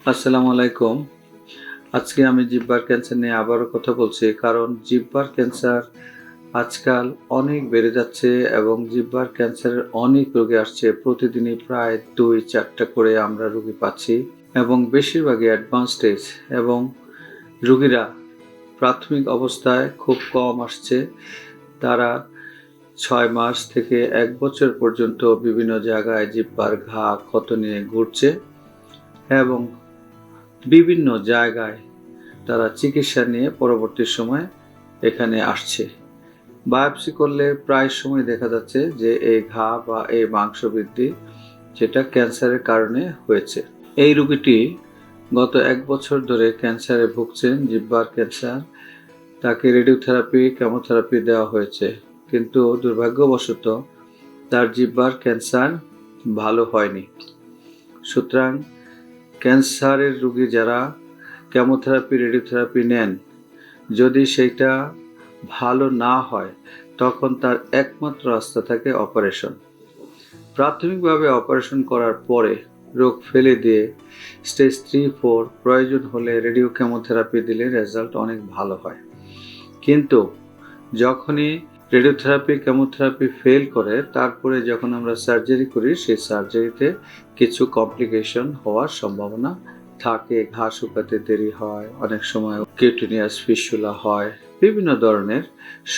আসসালামু আলাইকুম। আজকে আমি জিব্বার ক্যান্সার নিয়ে আবারও কথা বলছি, কারণ জিব্বার ক্যান্সার আজকাল অনেক বেড়ে যাচ্ছে এবং জিব্বার ক্যান্সারের অনেক রোগী আসছে। প্রতিদিনই প্রায় দুই, চারটা করে আমরা রোগী পাচ্ছি এবং বেশিরভাগই অ্যাডভান্স স্টেজ এবং রোগীরা প্রাথমিক অবস্থায় খুব কম আসছে। তারা ছয় মাস থেকে এক বছর পর্যন্ত বিভিন্ন জায়গায় জিব্বার ঘা, ক্ষত নিয়ে ঘুরছে এবং বিভিন্ন জায়গায় তারা চিকিৎসা নিয়ে পরবর্তী সময় এখানে আসছে। বায়োপসি করলে প্রায় সময় দেখা যাচ্ছে যে এই ঘা বা এই মাংস বৃদ্ধি যেটা ক্যান্সারের কারণে হয়েছে। এই রোগীটি গত এক বছর ধরে ক্যান্সারে ভুগছেন, জিব্বার ক্যান্সার, তাকে রেডিওথেরাপি, কেমোথেরাপি দেওয়া হয়েছে। কিন্তু দুর্ভাগ্যবশত তার জিব্বার ক্যান্সার ভালো হয়নি। সুতরাং ক্যান্সারের রোগী যারা কেমোথেরাপি, রেডিওথেরাপি নেন, যদি সেইটা ভালো না হয়, তখন তার একমাত্র রাস্তা থাকে অপারেশন। প্রাথমিকভাবে অপারেশন করার পরে রোগ ফেলে দিয়ে স্টেজ থ্রি, ফোর প্রয়োজন হলে রেডিও কেমোথেরাপি দিলে রেজাল্ট অনেক ভালো হয়। কিন্তু যখনই রেডিওথেরাপি কেমোথেরাপি ফেল করে, তারপরে যখন আমরা সার্জারি করি, সেই সার্জারিতে কিছু কমপ্লিকেশন হওয়ার সম্ভাবনা থাকে। ঘা শুকাতে দেরি হয়, অনেক সময় কিউটিনিয়াস ফিসুলা হয়, বিভিন্ন ধরনের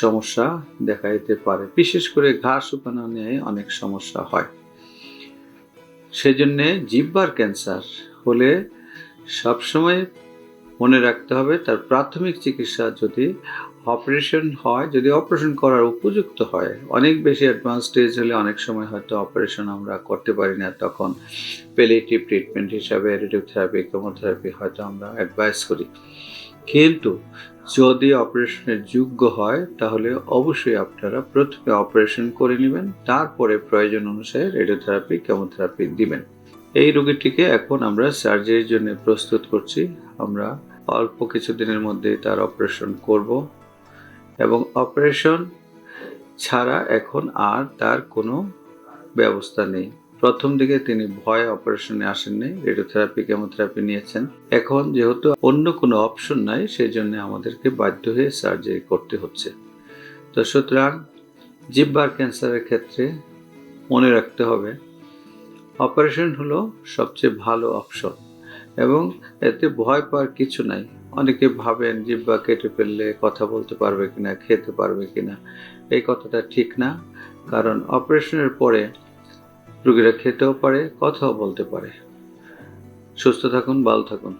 সমস্যা দেখা দিতে পারে। বিশেষ করে ঘা শুকানো নিয়ে অনেক সমস্যা হয়। সেজন্যে জিব্বার ক্যান্সার হলে সবসময় মনে রাখতে হবে, তার প্রাথমিক চিকিৎসা যদি অপারেশন হয়, যদি অপারেশন করার উপযুক্ত হয়, অনেক বেশি অ্যাডভান্স স্টেজ হলে অনেক সময় হয়তো অপারেশন আমরা করতে পারি না, তখন পেলেটিভ ট্রিটমেন্ট হিসাবে রেডিওথেরাপি কেমোথেরাপি হয়তো আমরা অ্যাডভাইস করি। কিন্তু যদি অপারেশনের যোগ্য হয়, তাহলে অবশ্যই আপনারা প্রথমে অপারেশন করে নেবেন, তারপরে প্রয়োজন অনুসারে রেডিওথেরাপি কেমোথেরাপি দিবেন। এই রোগীটিকে এখন আমরা সার্জারির জন্য প্রস্তুত করছি। আমরা অল্প কিছুদিনের মধ্যে তার অপারেশন করব এবং অপারেশন ছাড়া এখন আর তার কোনো ব্যবস্থা নেই। প্রথম দিকে তিনি ভয়ে অপারেশনে আসেননি রেডিওথেরাপি কেমোথেরাপি নিয়েছেন। এখন যেহেতু অন্য কোনো অপশন নাই সেই জন্য আমাদেরকে বাধ্য হয়ে সার্জারি করতে হচ্ছে। তো সুতরাং জিব্বার ক্যান্সারের ক্ষেত্রে মনে রাখতে হবে অপারেশন হলো সবচেয়ে ভালো অপশন। এবং এতে ভয় পাওয়ার কিছু নাই। অনেকে ভাবেন জিব্বা কেটে ফেললে কথা বলতে পারবে কিনা, খেতে পারবে কিনা, এই কথাটা ঠিক না। কারণ অপারেশনের পরে রুগীরা খেতেও পারে, কথাও বলতে পারে। সুস্থ থাকুন, ভালো থাকুন।